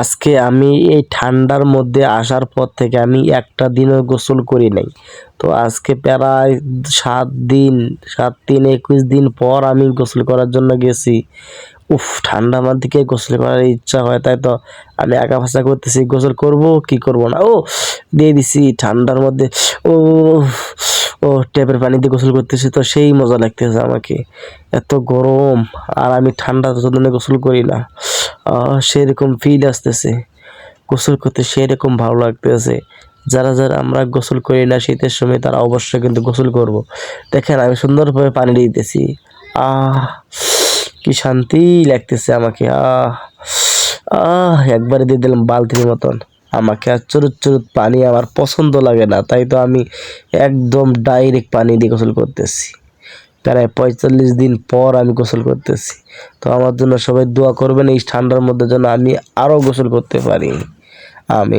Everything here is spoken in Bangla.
আজকে আমি এই ঠান্ডার মধ্যে আসার পর থেকে আমি একটা দিনও গোসল করি নাই। তো আজকে প্রায় সাত দিন সাত দিন, একুশ দিন পর আমি গোসল করার জন্য গেছি। উফ, ঠান্ডা আমার দিকে গোসল করার ইচ্ছা হয়, তাই তো আমি আঁকা ফাঁসা করতেছি, গোসল করব, কি করব না? ও, দিয়ে দিছি ঠান্ডার মধ্যে, ও ও, ট্যাপের পানি দিয়ে গোসল করতেছি, তো সেই মজা লাগতেছে আমাকে। এত গরম, আর আমি ঠান্ডা জন্য গোসল করি না। সেরকম ফিল আসতেছে। গোসল করতে সেরকম ভালো লাগতেছে। যারা যারা আমরা গোসল করি না শীতের সময়, তারা অবশ্যই কিন্তু গোসল করব। দেখেন, আমি সুন্দরভাবে পানি দিতেছি। আহ, কি শান্তি লাগতেছে আমাকে। আহ আহ, একবারে দিয়ে দিলাম বালতির মতন। আমাকে আর চুরুত চুরুত পানি আমার পছন্দ লাগে না, তাই তো আমি একদম ডাইরেক্ট পানি দিয়ে গোসল করতেছি। প্রায় পঁয়তাল্লিশ দিন পর আমি গোসল করতেছি। তো আমার জন্য সবাই দোয়া করবেন, এই ঠান্ডার মধ্যে যেন আমি আরও গোসল করতে পারি। আমি